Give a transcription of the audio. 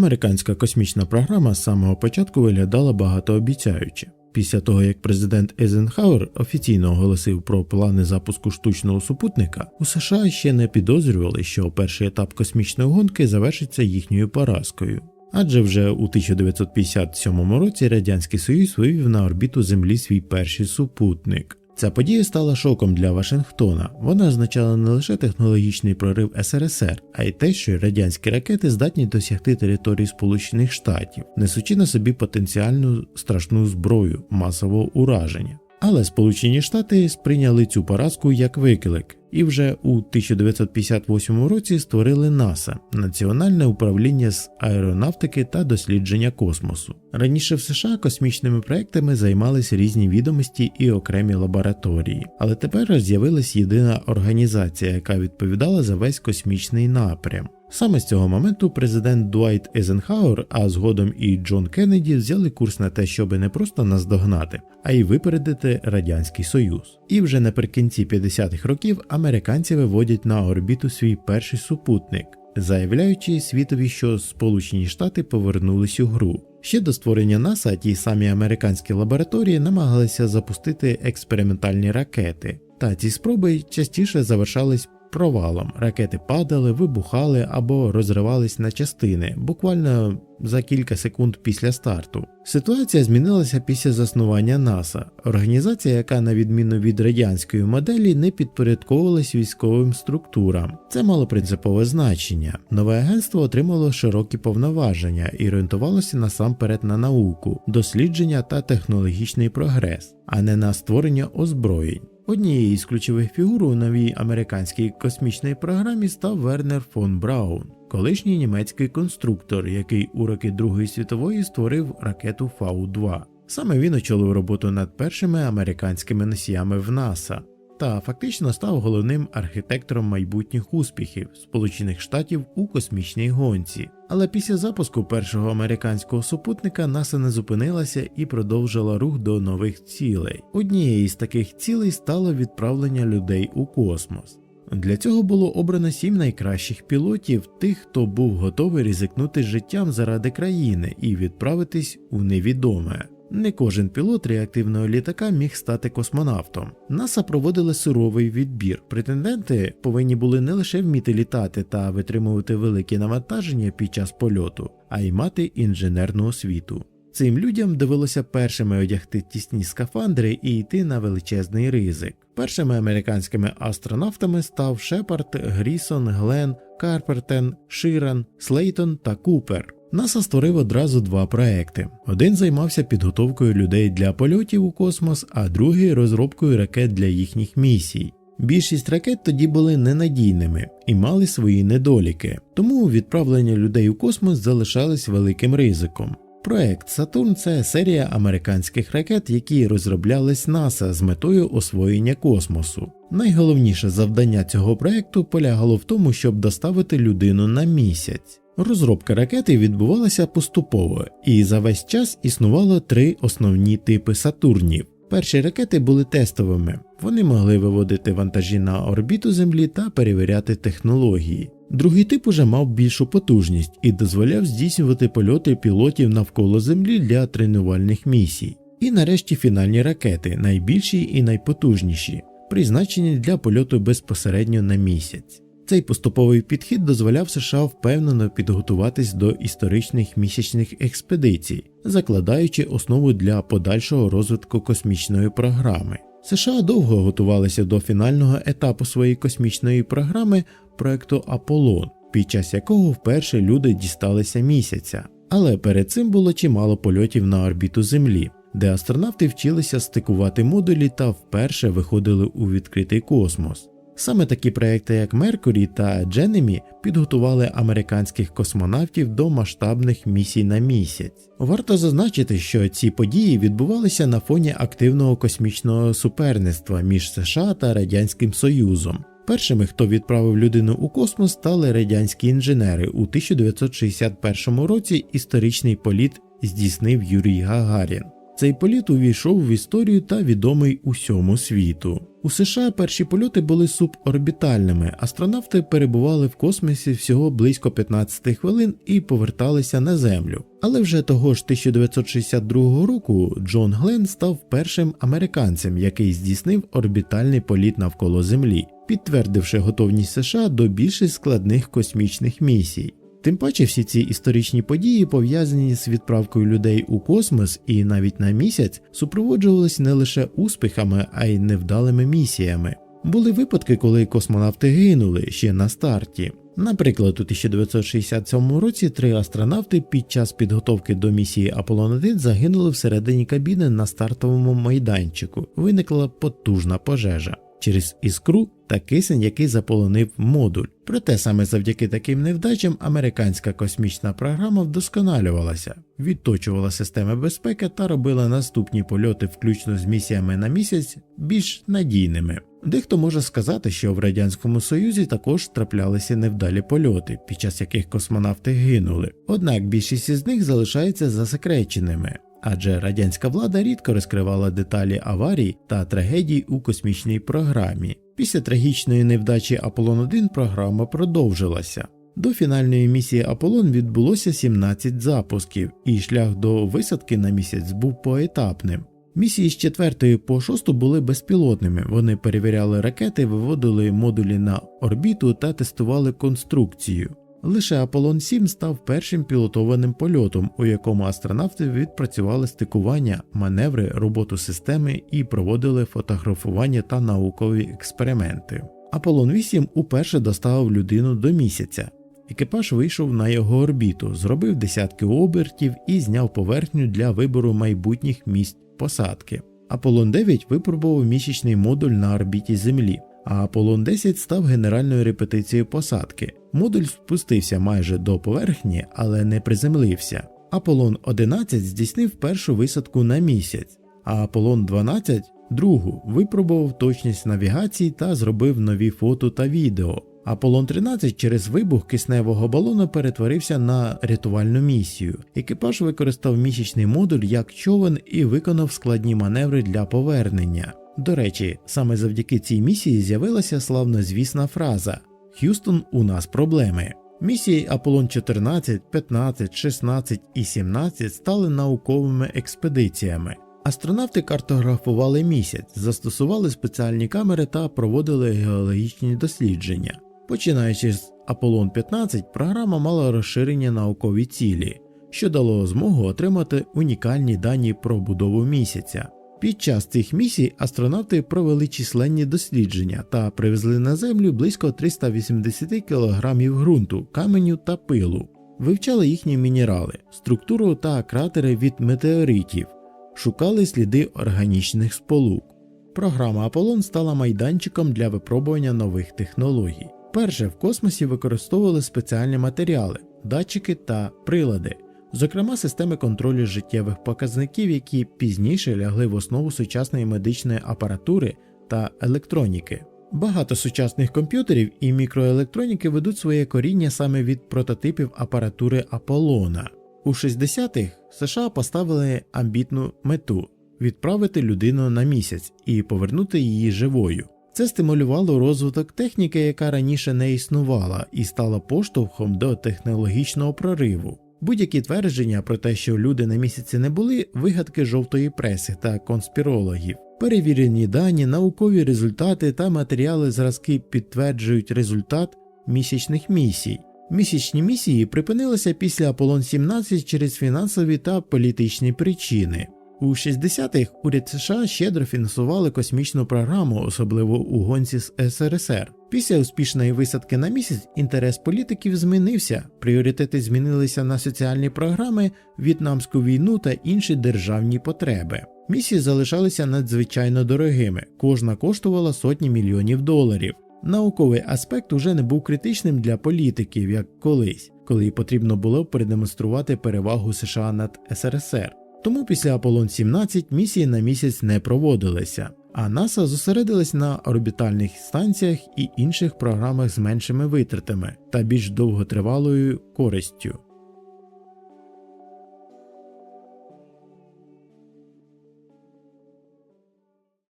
Американська космічна програма з самого початку виглядала багатообіцяюче. Після того, як президент Ейзенхауер офіційно оголосив про плани запуску штучного супутника, у США ще не підозрювали, що перший етап космічної гонки завершиться їхньою поразкою. Адже вже у 1957 році Радянський Союз вивів на орбіту Землі свій перший супутник. Ця подія стала шоком для Вашингтона. Вона означала не лише технологічний прорив СРСР, а й те, що радянські ракети здатні досягти території Сполучених Штатів, несучи на собі потенціальну страшну зброю масового ураження. Але Сполучені Штати сприйняли цю поразку як виклик і вже у 1958 році створили НАСА Національне управління з аеронавтики та дослідження космосу. Раніше в США космічними проектами займалися різні відомості і окремі лабораторії, але тепер з'явилась єдина організація, яка відповідала за весь космічний напрям. Саме з цього моменту президент Дуайт Езенхауер, а згодом і Джон Кеннеді взяли курс на те, щоби не просто наздогнати, а й випередити Радянський Союз. І вже наприкінці 50-х років американці виводять на орбіту свій перший супутник, заявляючи світові, що Сполучені Штати повернулись у гру. Ще до створення НАСА ті самі американські лабораторії намагалися запустити експериментальні ракети, та ці спроби частіше завершались провалом. Ракети падали, вибухали або розривались на частини, буквально за кілька секунд після старту. Ситуація змінилася після заснування НАСА, організація, яка, на відміну від радянської моделі, не підпорядковувалась військовим структурам. Це мало принципове значення. Нове агентство отримало широкі повноваження і орієнтувалося насамперед на науку, дослідження та технологічний прогрес, а не на створення озброєнь. Однією з ключових фігур у новій американській космічній програмі став Вернер фон Браун, колишній німецький конструктор, який у роки Другої світової створив ракету Фау-2. Саме він очолив роботу над першими американськими носіями в НАСА та фактично став головним архітектором майбутніх успіхів Сполучених Штатів у космічній гонці. Але після запуску першого американського супутника НАСА не зупинилася і продовжила рух до нових цілей. Однією з таких цілей стало відправлення людей у космос. Для цього було обрано сім найкращих пілотів, тих, хто був готовий ризикнути життям заради країни і відправитись у невідоме. Не кожен пілот реактивного літака міг стати космонавтом. НАСА проводили суровий відбір. Претенденти повинні були не лише вміти літати та витримувати великі навантаження під час польоту, а й мати інженерну освіту. Цим людям довелося першими одягти тісні скафандри і йти на величезний ризик. Першими американськими астронавтами став Шепард, Грісон, Глен, Карпертен, Ширан, Слейтон та Купер. НАСА створив одразу два проекти. Один займався підготовкою людей для польотів у космос, а другий розробкою ракет для їхніх місій. Більшість ракет тоді були ненадійними і мали свої недоліки, тому відправлення людей у космос залишалось великим ризиком. Проект Сатурн це серія американських ракет, які розроблялись НАСА з метою освоєння космосу. Найголовніше завдання цього проекту полягало в тому, щоб доставити людину на місяць. Розробка ракети відбувалася поступово, і за весь час існувало три основні типи Сатурнів. Перші ракети були тестовими, вони могли виводити вантажі на орбіту Землі та перевіряти технології. Другий тип уже мав більшу потужність і дозволяв здійснювати польоти пілотів навколо Землі для тренувальних місій. І нарешті фінальні ракети, найбільші і найпотужніші, призначені для польоту безпосередньо на місяць. Цей поступовий підхід дозволяв США впевнено підготуватись до історичних місячних експедицій, закладаючи основу для подальшого розвитку космічної програми. США довго готувалися до фінального етапу своєї космічної програми проекту Аполлон, під час якого вперше люди дісталися місяця. Але перед цим було чимало польотів на орбіту Землі, де астронавти вчилися стикувати модулі та вперше виходили у відкритий космос. Саме такі проекти, як Меркурі та Дженемі, підготували американських космонавтів до масштабних місій на місяць. Варто зазначити, що ці події відбувалися на фоні активного космічного суперництва між США та Радянським Союзом. Першими, хто відправив людину у космос, стали радянські інженери. У 1961 році історичний політ здійснив Юрій Гагарін. Цей політ увійшов в історію та відомий усьому світу. У США перші польоти були суборбітальними, астронавти перебували в космосі всього близько 15 хвилин і поверталися на Землю. Але вже того ж 1962 року Джон Гленн став першим американцем, який здійснив орбітальний політ навколо Землі, підтвердивши готовність США до більш складних космічних місій. Тим паче всі ці історичні події, пов'язані з відправкою людей у космос і навіть на місяць, супроводжувалися не лише успіхами, а й невдалими місіями. Були випадки, коли космонавти гинули ще на старті. Наприклад, у 1967 році три астронавти під час підготовки до місії Аполлон 1 загинули всередині кабіни на стартовому майданчику. Виникла потужна пожежа через іскру та кисень, який заполонив модуль. Проте саме завдяки таким невдачам американська космічна програма вдосконалювалася, відточувала системи безпеки та робила наступні польоти, включно з місіями на місяць, більш надійними. Дехто може сказати, що в Радянському Союзі також траплялися невдалі польоти, під час яких космонавти гинули, однак більшість із них залишаються засекреченими. Адже радянська влада рідко розкривала деталі аварій та трагедій у космічній програмі. Після трагічної невдачі Аполлон 1 програма продовжилася. До фінальної місії Аполлон відбулося 17 запусків, і шлях до висадки на місяць був поетапним. Місії з 4 по 6 були безпілотними. Вони перевіряли ракети, виводили модулі на орбіту та тестували конструкцію. Лише Аполлон 7 став першим пілотованим польотом, у якому астронавти відпрацювали стикування, маневри, роботу системи і проводили фотографування та наукові експерименти. Аполлон 8 уперше доставив людину до місяця. Екіпаж вийшов на його орбіту, зробив десятки обертів і зняв поверхню для вибору майбутніх місць посадки. Аполлон 9 випробував місячний модуль на орбіті Землі а Аполлон 10 став генеральною репетицією посадки. Модуль спустився майже до поверхні, але не приземлився. Аполлон 11 здійснив першу висадку на місяць, а Аполлон 12 другу випробував точність навігації та зробив нові фото та відео. Аполлон 13 через вибух кисневого балону перетворився на рятувальну місію. Екіпаж використав місячний модуль як човен і виконав складні маневри для повернення. До речі, саме завдяки цій місії з'явилася славнозвісна фраза Х'юстон, у нас проблеми. Місії Аполлон 14, 15, 16 і 17 стали науковими експедиціями. Астронавти картографували місяць, застосували спеціальні камери та проводили геологічні дослідження. Починаючи з Аполлон 15, програма мала розширені наукові цілі, що дало змогу отримати унікальні дані про будову місяця. Під час цих місій астронавти провели численні дослідження та привезли на землю близько 380 кг ґрунту, каменю та пилу, вивчали їхні мінерали, структуру та кратери від метеоритів, шукали сліди органічних сполук. Програма Аполлон стала майданчиком для випробування нових технологій. Перше в космосі використовували спеціальні матеріали, датчики та прилади зокрема системи контролю життєвих показників, які пізніше лягли в основу сучасної медичної апаратури та електроніки. Багато сучасних комп'ютерів і мікроелектроніки ведуть своє коріння саме від прототипів апаратури Аполлона. У 60-х США поставили амбітну мету відправити людину на місяць і повернути її живою. Це стимулювало розвиток техніки, яка раніше не існувала, і стала поштовхом до технологічного прориву. Будь-які твердження про те, що люди на місяці не були, вигадки жовтої преси та конспірологів. Перевірені дані, наукові результати та матеріали зразки підтверджують результат місячних місій. Місячні місії припинилися після Аполлон 17 через фінансові та політичні причини. У 60-х уряд США щедро фінансували космічну програму, особливо у гонці з СРСР. Після успішної висадки на місяць інтерес політиків змінився, пріоритети змінилися на соціальні програми, в'єтнамську війну та інші державні потреби. Місії залишалися надзвичайно дорогими, кожна коштувала сотні мільйонів доларів. Науковий аспект уже не був критичним для політиків, як колись, коли потрібно було продемонструвати перевагу США над СРСР. Тому після Аполлон 17 місії на місяць не проводилися, а НАСА зосередилась на орбітальних станціях і інших програмах з меншими витратами та більш довготривалою користю.